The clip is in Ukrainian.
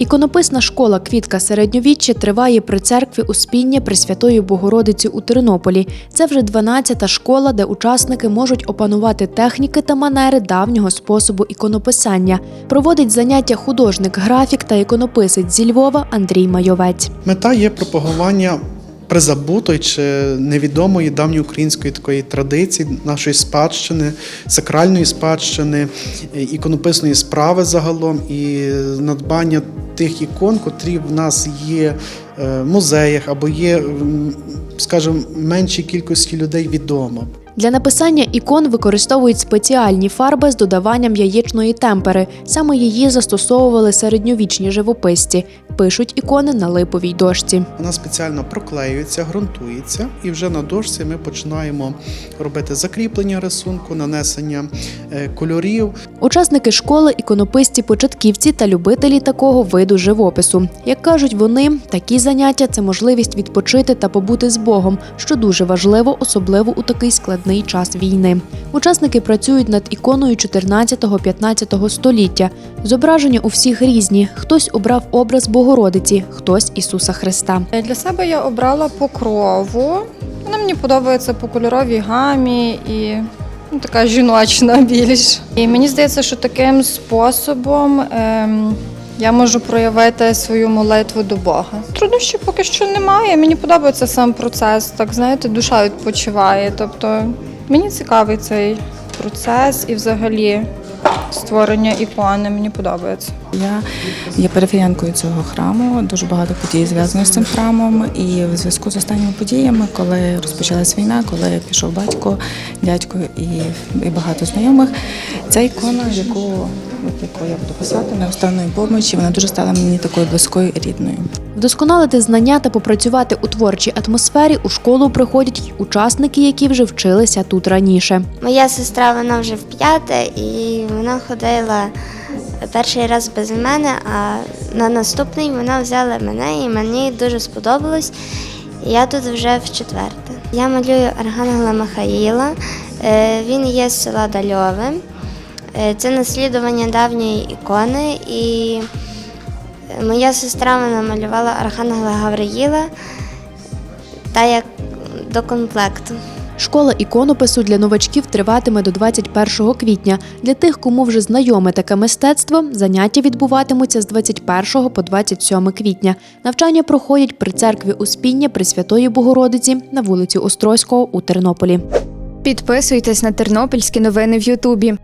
Іконописна школа Квітка середньовіччя триває при церкві Успіння Пресвятої Богородиці у Тернополі. Це вже 12-та школа, де учасники можуть опанувати техніки та манери давнього способу іконописання. Проводить заняття художник, графік та іконописець зі Львова Андрій Майовець. Мета є пропагування призабутої чи невідомої давньоукраїнської такої традиції, нашої спадщини, сакральної спадщини, іконописної справи загалом і надбання тих ікон, котрі в нас є е, в музеях або є, скажімо, меншій кількості людей відомо. Для написання ікон використовують спеціальні фарби з додаванням яєчної темпери. Саме її застосовували середньовічні живописці. Пишуть ікони на липовій дошці. Вона спеціально проклеюється, ґрунтується, і вже на дошці ми починаємо робити закріплення рисунку, нанесення е, кольорів. Учасники школи іконописці, початківці та любителі такого виду живопису. Як кажуть вони, такі заняття це можливість відпочити та побути з Богом, що дуже важливо, особливо у такий складний час війни. Учасники працюють над іконою 14-15 століття. Зображення у всіх різні. Хтось обрав образ Богородиці, хтось Ісуса Христа. Для себе я обрала покрову. Вона мені подобається по кольоровій гамі і ну, така жіночна більш. І мені здається, що таким способом ем, я можу проявити свою молитву до Бога. Труднощів поки що немає. Мені подобається сам процес. Так знаєте, душа відпочиває. Тобто мені цікавий цей процес і взагалі створення ікони. Мені подобається. Я є периферіянкою цього храму. Дуже багато подій зв'язано з цим храмом. І в зв'язку з останніми подіями, коли розпочалась війна, коли пішов батько, дядько і, і багато знайомих, ця ікона, яку, яку я буду писати на неостанної помочі, вона дуже стала мені такою близькою і рідною. Вдосконалити знання та попрацювати у творчій атмосфері у школу приходять й учасники, які вже вчилися тут раніше. Моя сестра вона вже в п'яте і вона ходила перший раз без мене, а на наступний вона взяла мене і мені дуже сподобалось. Я тут вже в четверте. Я малюю Архангела Михаїла. Е, Він є з села Дальове. Е, Це наслідування давньої ікони. І моя сестра вона малювала Архангела Гавриїла та як до комплекту. Школа іконопису для новачків триватиме до 21 квітня. Для тих, кому вже знайоме таке мистецтво, заняття відбуватимуться з 21 по 27 квітня. Навчання проходять при церкві Успіння Пресвятої Богородиці на вулиці Острозького у Тернополі. Підписуйтесь на тернопільські новини в Ютубі.